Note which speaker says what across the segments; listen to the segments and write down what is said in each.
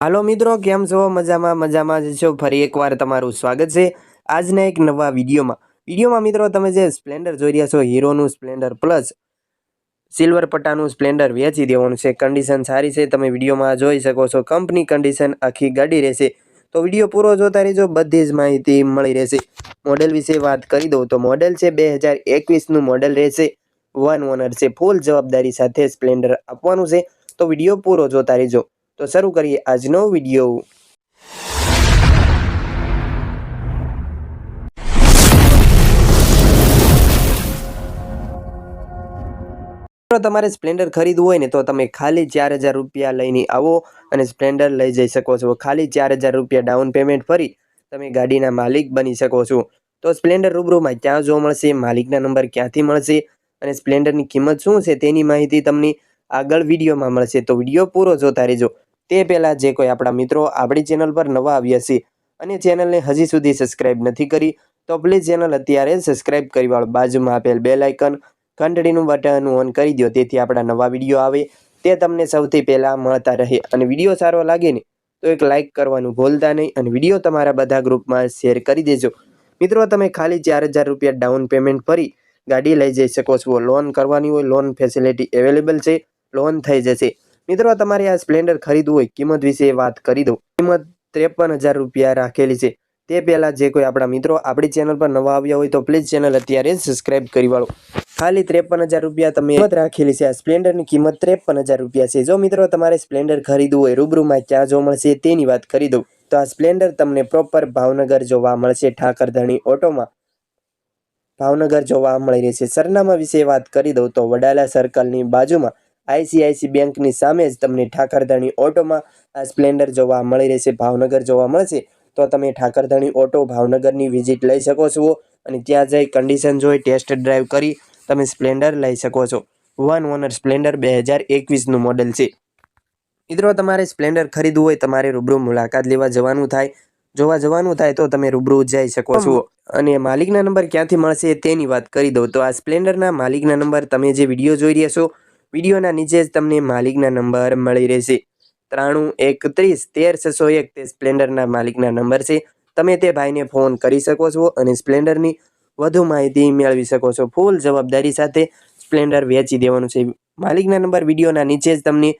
Speaker 1: હાલો મિત્રો, કેમ છો? મજામાં મજામાં જ છો? ફરી એકવાર તમારું સ્વાગત છે આજના એક નવા વિડીયોમાં. વિડીયોમાં મિત્રો, તમે જે સ્પ્લેન્ડર જોઈ રહ્યા છો, હીરોનું સ્પ્લેન્ડર પ્લસ સિલ્વર પટ્ટાનું સ્પ્લેન્ડર વેચી દેવાનું છે. કન્ડિશન સારી છે, તમે વિડીયોમાં જોઈ શકો છો. કંપની કન્ડિશન આખી ગાડી રહેશે. તો વીડિયો પૂરો જોતા રહેજો, બધી જ માહિતી મળી રહેશે. મોડેલ વિશે વાત કરી દઉં તો મોડેલ છે, બે હજાર એકવીસનું મોડેલ રહેશે. વન ઓનર છે, ફૂલ જવાબદારી સાથે સ્પ્લેન્ડર આપવાનું છે. તો વીડિયો પૂરો જોતા રહેજો. તો શરૂ કરીએ આજનો વીડિયો. તમારે સ્પ્લેન્ડર ખરીદવું હોય ને તો તમે ખાલી ચાર હજાર રૂપિયા લઈને આવો અને સ્પ્લેન્ડર લઈ જઈ શકો છો. ખાલી ચાર હજાર રૂપિયા ડાઉન પેમેન્ટ ભરી તમે ગાડીના માલિક બની શકો છો. તો સ્પ્લેન્ડર રૂબરૂમાં ક્યાં જોવા મળશે, માલિકના નંબર ક્યાંથી મળશે અને સ્પ્લેન્ડરની કિંમત શું છે તેની માહિતી તમને આગળ વિડીયોમાં મળશે. તો વીડિયો પૂરો જોતા રહેજો. તે પહેલાં જે કોઈ આપણા મિત્રો આપણી ચેનલ પર નવા આવ્યા છે અને ચેનલને હજી સુધી સબસ્ક્રાઇબ નથી કરી, તો પ્લીઝ ચેનલ અત્યારે સબસ્ક્રાઇબ કરી વાળો. બાજુમાં આપેલ બેલ આઇકન ઘંટડીનું બટન ઓન કરી દો તેથી આપણા નવા વીડિયો આવે. તે તમને સૌથી પહેલાં મળતા રહે. અને વીડિયો સારો લાગે ને, તો એક લાઇક કરવાનું ભૂલતા નહીં અને વીડિયો તમારા બધા ગ્રુપમાં શેર કરી દેજો. મિત્રો, તમે ખાલી ચાર હજાર રૂપિયા ડાઉન પેમેન્ટ ભરી ગાડી લઈ જઈ શકો છો. લોન કરવાની હોય લોન ફેસિલિટી અવેલેબલ છે લોન થઈ જશે. મિત્રો, તમારે આ સ્પ્લેન્ડર ખરીદવું હોય, કિંમત વિશે વાત કરી દઉં. કિંમત ત્રેપન હજાર રૂપિયા રાખેલી છે. તે પહેલાં જે કોઈ આપણા મિત્રો આપણી ચેનલ પર નવા આવ્યા હોય તો પ્લીઝ ચેનલ અત્યારે સબસ્ક્રાઇબ કરી વાળો. ખાલી ત્રેપન હજાર રૂપિયા તમે કિંમત રાખેલી છે. આ સ્પ્લેન્ડરની કિંમત ત્રેપન હજાર રૂપિયા છે. જો મિત્રો તમારે સ્પ્લેન્ડર ખરીદવું હોય, રૂબરૂમાં ક્યાં જોવા મળશે તેની વાત કરી દઉં. તો આ સ્પ્લેન્ડર તમને પ્રોપર ભાવનગર જોવા મળશે, ઠાકરધણી ઓટોમાં. ભાવનગર જોવા મળી રહેશે. સરનામા વિશે વાત કરી દઉં તો વડાલા સર્કલની બાજુમાં આઈસીઆઈસી બેંકની સામે જ તમને ઠાકરધણી ઓટોમાં આ સ્પ્લેન્ડર જોવા મળી રહેશે, ભાવનગર જોવા મળશે. તો તમે ઠાકરધણી ઓટો ભાવનગરની વિઝિટ લઈ શકો છો અને ત્યાં જઈ કન્ડિશન જોઈ ટેસ્ટ ડ્રાઈવ કરી તમે સ્પ્લેન્ડર લઈ શકો છો. વન ઓનર સ્પ્લેન્ડર બે હજાર એકવીસનું મોડેલ છે. મિત્રો, તમારે સ્પ્લેન્ડર ખરીદવું હોય તમારે રૂબરૂ મુલાકાત લેવા જવાનું થાય. જોવા જવાનું થાય તો તમે રૂબરૂ જઈ શકો છો. અને માલિકના નંબર ક્યાંથી મળશે તેની વાત કરી દઉં. તો આ સ્પ્લેન્ડરના માલિકના નંબર તમે જે વીડિયો જોઈ રહ્યા છો વિડીયોના નીચે જ તમને માલિકના નંબર મળી રહેશે. ત્રાણું, એકત્રીસ, તેર, છસો એક તે સ્પ્લેન્ડરના માલિકના નંબર છે. તમે તે ભાઈને ફોન કરી શકો છો અને સ્પ્લેન્ડરની વધુ માહિતી મેળવી શકો છો. ફૂલ જવાબદારી સાથે સ્પ્લેન્ડર વેચી દેવાનું છે. માલિકના નંબર વિડીયોના નીચે જ તમને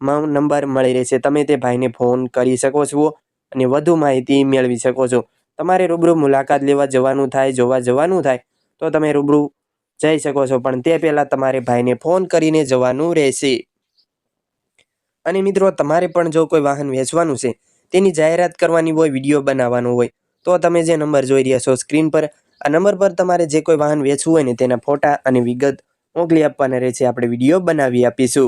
Speaker 1: નંબર મળી રહેશે. તમે તે ભાઈને ફોન કરી શકો છો અને વધુ માહિતી મેળવી શકો છો. તમારે રૂબરૂ મુલાકાત લેવા જવાનું થાય, જોવા જવાનું થાય, તો તમે રૂબરૂ જઈ શકો છો. પણ તે પહેલાં તમારે ભાઈને ફોન કરીને જવાનું રહેશે. અને મિત્રો, તમારે પણ જો કોઈ વાહન વેચવાનું છે, તેની જાહેરાત કરવાની હોય, વીડિયો બનાવવાનો હોય, તો તમે જે નંબર જોઈ રહ્યા છો સ્ક્રીન પર, આ નંબર પર તમારે જે કોઈ વાહન વેચવું હોય ને, તેના ફોટા અને વિગત મોકલી આપવાના રહેશે. આપણે વીડિયો બનાવી આપીશું.